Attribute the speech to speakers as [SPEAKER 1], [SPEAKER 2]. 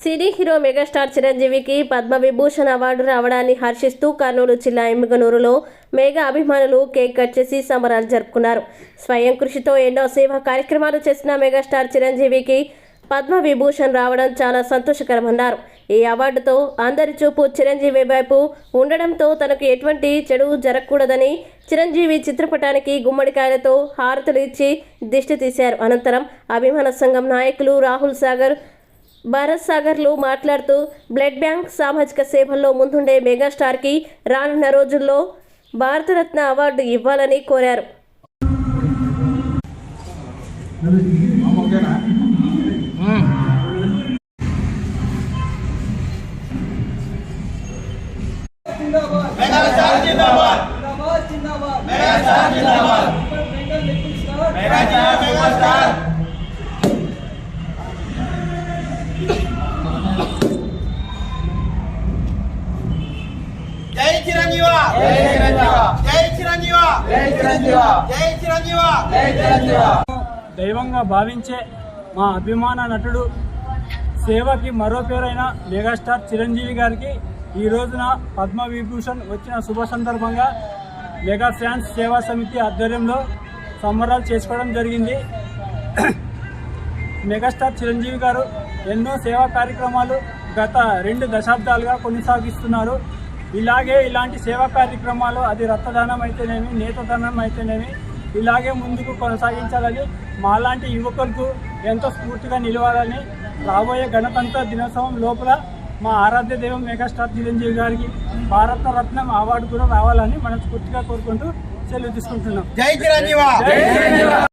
[SPEAKER 1] Cine hero megastar చిరంజీవికి Padma Vibhushan award రావడాన్ని హర్షిస్తూ కర్నూలు జిల్లా ఎమ్మిగనూరులో మెగా అభిమానులు కేక్ కట్ చేసి సంబరాలు జరుపుకున్నారు. స్వయం కృషితో ఎన్నో సేవా కార్యక్రమాలు చేసిన మెగాస్టార్ చిరంజీవికి పద్మవిభూషణ్ రావడం చాలా సంతోషకరమన్నారు. ఈ అవార్డుతో అందరి చూపు చిరంజీవి వైపు ఉండడంతో తనకు ఎటువంటి చెడు జరగకూడదని చిరంజీవి చిత్రపటానికి గుమ్మడికాయలతో హారతులు ఇచ్చి దిష్టి తీశారు. అనంతరం అభిమాన సంఘం నాయకులు రాహుల్ సాగర్ భారత్ సాగర్లు మాట్లాడుతూ బ్లడ్ బ్యాంక్ సామాజిక సేవల్లో ముందుండే మెగాస్టార్కి రానున్న రోజుల్లో భారతరత్న అవార్డు ఇవ్వాలని కోరారు.
[SPEAKER 2] మెగా
[SPEAKER 3] స్టార్ జిందాబాద్ జిందాబాద్ చిరంజీవ జై చిరంజీవ జై చిరంజీవ జై చిరంజీవ జై చిరంజీవ జై చిరంజీవ
[SPEAKER 2] దైవంగా భావించే మా అభిమాన నటుడు సేవకి మరో పేరైన మెగాస్టార్ చిరంజీవి గారికి ఈ రోజున పద్మవిభూషణ్ వచ్చిన శుభ సందర్భంగా మెగా ఫ్యాన్స్ సేవా సమితి ఆధ్వర్యంలో సంబరాలు చేసుకోవడం జరిగింది. మెగాస్టార్ చిరంజీవి గారు ఎన్నో సేవా కార్యక్రమాలు గత రెండు దశాబ్దాలుగా కొనసాగిస్తున్నారు. ఇలాగే ఇలాంటి సేవా కార్యక్రమాలు అది రక్తదానం అయితేనేమి నేతదానం అయితేనేమి ఇలాగే ముందుకు కొనసాగించాలని మాలాంటి యువకులకు ఎంతో స్ఫూర్తిగా నిలవాలని రాబోయే గణతంత్ర దినోత్సవం లోపల మా ఆరాధ్య దైవం మెగాస్టార్ చిరంజీవి గారికి భారత రత్నం అవార్డు కూడా రావాలని మనస్ఫూర్తిగా కోరుకుంటూ సెలవు తీసుకుంటున్నాం.
[SPEAKER 3] జై చిరంజీవ!